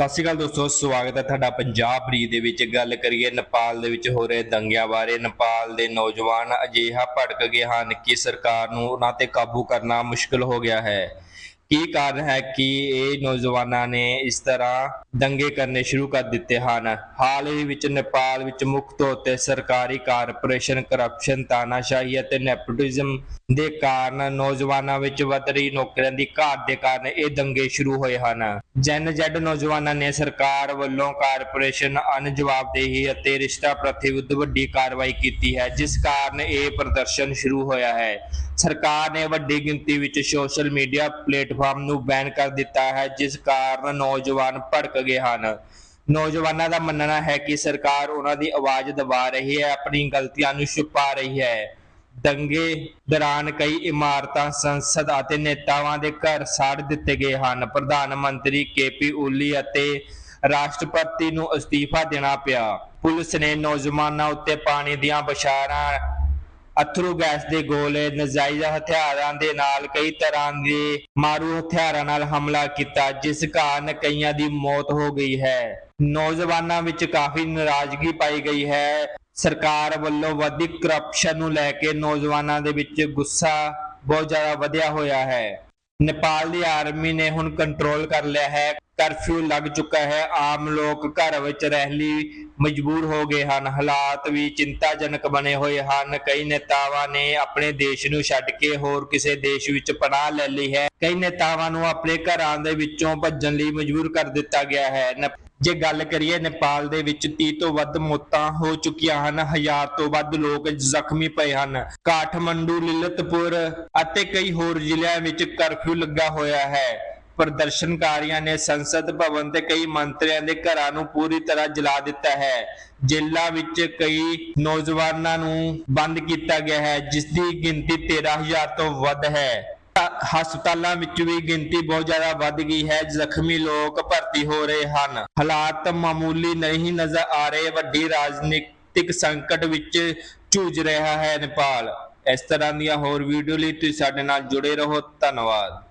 ਸਤਿ ਸ਼੍ਰੀ ਅਕਾਲ ਦੋਸਤੋ, ਸਵਾਗਤ ਹੈ ਤੁਹਾਡਾ ਪੰਜਾਬ ਬਰੀ ਦੇ ਵਿੱਚ। ਗੱਲ ਕਰੀਏ ਨੇਪਾਲ ਦੇ ਵਿੱਚ ਹੋ ਰਹੇ ਦੰਗਿਆਂ ਬਾਰੇ। ਨੇਪਾਲ ਦੇ ਨੌਜਵਾਨ ਅਜਿਹਾ ਭੜਕ ਗਏ ਹਨ ਕਿ ਸਰਕਾਰ ਨੂੰ ਉਹਨਾਂ ਤੇ ਕਾਬੂ ਕਰਨਾ ਮੁਸ਼ਕਲ ਹੋ ਗਿਆ ਹੈ। ਕੀ ਕਾਰਨ ਹੈ ਕਿ ਇਹ ਨੌਜਵਾਨਾਂ ਨੇ ਇਸ ਤਰ੍ਹਾਂ ਦੰਗੇ ਕਰਨੇ ਸ਼ੁਰੂ ਕਰ ਦਿੱਤੇ ਹਨ। ਹਾਲ ਹੀ ਵਿੱਚ ਨੇਪਾਲ ਵਿੱਚ ਮੁੱਖ ਤੌਰ ਤੇ ਸਰਕਾਰੀ ਕਾਰਪੋਰੇਸ਼ਨ ਕਰਪਸ਼ਨ ਤਾਨਾਸ਼ਾਹੀ ਅਤੇ ਨੈਪੋਟਿਜ਼ਮ ਦੇ ਕਾਰਨ ਨੌਜਵਾਨਾਂ ਵਿੱਚ ਵੱਧ ਰਹੀ ਨੌਕਰੀਆਂ ਦੀ ਘਾਟ ਦੇ ਕਾਰਨ ਇਹ ਦੰਗੇ ਸ਼ੁਰੂ ਹੋਏ ਹਨ। ਜਨ ਜੈਡ ਨੌਜਵਾਨਾਂ ਨੇ ਸਰਕਾਰ ਵੱਲੋਂ ਕਾਰਪੋਰੇਸ਼ਨ ਅਣਜਵਾਬਦੇਹੀ ਅਤੇ ਰਿਸ਼ਤਾ ਪ੍ਰਤੀ ਵਿਰੁੱਧ ਵੱਡੀ ਕਾਰਵਾਈ ਕੀਤੀ ਹੈ, ਜਿਸ ਕਾਰਨ ਇਹ ਪ੍ਰਦਰਸ਼ਨ ਸ਼ੁਰੂ ਹੋਇਆ ਹੈ। ਸਰਕਾਰ ਨੇ ਵੱਡੀ ਗਿਣਤੀ ਵਿੱਚ ਸੋਸ਼ਲ ਮੀਡੀਆ ਪਲੇਟਫਾਰਮ ਨੂੰ ਬੈਨ ਕਰ ਦਿੱਤਾ ਹੈ, ਜਿਸ ਕਾਰਨ ਨੌਜਵਾਨ ਭੜਕ ਗਏ ਹਨ। ਨੌਜਵਾਨਾਂ ਦਾ ਮੰਨਣਾ ਹੈ ਕਿ ਸਰਕਾਰ ਉਹਨਾਂ ਦੀ ਆਵਾਜ਼ ਦਬਾ ਰਹੀ ਹੈ, ਆਪਣੀ ਗਲਤੀਆਂ ਨੂੰ ਛੁਪਾ ਰਹੀ ਹੈ। ਦੰਗੇ ਦੌਰਾਨ ਕਈ ਇਮਾਰਤਾਂ, ਸੰਸਦ ਅਤੇ ਨੇਤਾਵਾਂ ਦੇ ਘਰ ਸਾੜ ਦਿੱਤੇ ਗਏ ਹਨ। ਪ੍ਰਧਾਨ ਮੰਤਰੀ ਕੇਪੀ ਓਲੀ ਅਤੇ ਰਾਸ਼ਟਰਪਤੀ ਨੂੰ ਅਸਤੀਫਾ ਦੇਣਾ ਪਿਆ। ਪੁਲਿਸ ਨੇ ਨੌਜਵਾਨਾਂ ਉੱਤੇ ਪਾਣੀ ਦੀਆਂ ਬਸ਼ਾਰਾਂ ਅਥਰੂ ਗੈਸ ਦੇ ਗੋਲੇ, ਨਜਾਇਜ਼ ਹਥਿਆਰਾਂ ਦੇ ਨਾਲ ਕਈ ਤਰ੍ਹਾਂ ਦੇ ਮਾਰੂ ਹਥਿਆਰਾਂ ਨਾਲ ਹਮਲਾ ਕੀਤਾ, ਜਿਸ ਕਾਰਨ ਕਈਆਂ ਦੀ ਮੌਤ ਹੋ ਗਈ ਹੈ। ਨੌਜਵਾਨਾਂ ਵਿੱਚ ਕਾਫੀ ਨਾਰਾਜ਼ਗੀ ਪਾਈ ਗਈ ਹੈ। ਸਰਕਾਰ ਵੱਲੋਂ ਵਧਦੀ ਕਰਪਸ਼ਨ ਨੂੰ ਲੈ ਕੇ ਨੌਜਵਾਨਾਂ ਦੇ ਵਿੱਚ ਗੁੱਸਾ ਬਹੁਤ ਜ਼ਿਆਦਾ ਵਧਿਆ ਹੋਇਆ ਹੈ। ਨੇਪਾਲ ਦੀ ਆਰਮੀ ਨੇ ਹੁਣ ਕੰਟਰੋਲ ਕਰ ਲਿਆ ਹੈ। ਕਰਫਿਊ ਲੱਗ ਚੁੱਕਾ ਹੈ। ਆਮ ਲੋਕ ਘਰ ਵਿੱਚ ਰਹਿਣ ਲਈ ਮਜਬੂਰ ਹੋ ਗਏ ਹਨ। ਹਾਲਾਤ ਵੀ ਚਿੰਤਾਜਨਕ ਬਣੇ ਹੋਏ ਹਨ। ਕਈ ਨੇਤਾਵਾਂ ਨੇ ਆਪਣੇ ਦੇਸ਼ ਨੂੰ ਛੱਡ ਕੇ ਹੋਰ ਕਿਸੇ ਦੇਸ਼ ਵਿੱਚ ਪਨਾਹ ਲੈ ਲਈ ਹੈ। ਕਈ ਨੇਤਾਵਾਂ ਨੂੰ ਆਪਣੇ ਘਰਾਂ ਦੇ ਵਿੱਚੋਂ ਭੱਜਣ ਲਈ ਮਜਬੂਰ ਕਰ ਦਿੱਤਾ ਗਿਆ ਹੈ। ਜੇ ਗੱਲ ਕਰੀਏ ਨੇਪਾਲ ਦੇ ਵਿੱਚ 30 ਤੋਂ ਵੱਧ ਮੌਤਾਂ ਹੋ ਚੁੱਕੀਆਂ ਹਨ, ਹਜ਼ਾਰ ਤੋਂ ਵੱਧ ਲੋਕ ਜ਼ਖਮੀ ਪਏ ਹਨ। ਕਾਠਮੰਡੂ, ਲਿਲਤਪੁਰ ਅਤੇ ਕਈ ਹੋਰ ਜ਼ਿਲ੍ਹਿਆਂ ਵਿੱਚ ਕਰਫਿਊ ਲੱਗਾ ਹੋਇਆ ਹੈ। ਪ੍ਰਦਰਸ਼ਨਕਾਰੀਆਂ ਨੇ ਸੰਸਦ ਭਵਨ ਤੇ ਕਈ ਮੰਤਰੀਆਂ ਦੇ ਘਰਾਂ ਨੂੰ ਪੂਰੀ ਤਰ੍ਹਾਂ ਜਲਾ ਦਿੱਤਾ ਹੈ। ਜੇਲ੍ਹਾਂ ਵਿੱਚ ਕਈ ਨੌਜਵਾਨਾਂ ਨੂੰ ਬੰਦ ਕੀਤਾ ਗਿਆ ਹੈ, ਜਿਸ ਦੀ ਗਿਣਤੀ 13000 ਤੋਂ ਵੱਧ ਹੈ। ਹਸਪਤਾਲਾਂ ਵਿੱਚ ਵੀ ਗਿਣਤੀ ਬਹੁਤ ਜ਼ਿਆਦਾ ਵੱਧ ਗਈ ਹੈ, ਜ਼ਖਮੀ ਲੋਕ ਭਰਤੀ ਹੋ ਰਹੇ ਹਨ। ਹਾਲਾਤ ਮਾਮੂਲੀ ਨਹੀਂ ਨਜ਼ਰ ਆ ਰਹੇ, ਵੱਡੀ ਰਾਜਨੀਤਿਕ ਸੰਕਟ ਵਿੱਚ ਝੂਝ ਰਿਹਾ ਹੈ ਨੇਪਾਲ। ਇਸ ਤਰ੍ਹਾਂ ਦੀਆਂ ਹੋਰ ਵੀਡੀਓ ਲਈ ਤੁਸੀਂ ਸਾਡੇ ਨਾਲ ਜੁੜੇ ਰਹੋ। ਧੰਨਵਾਦ।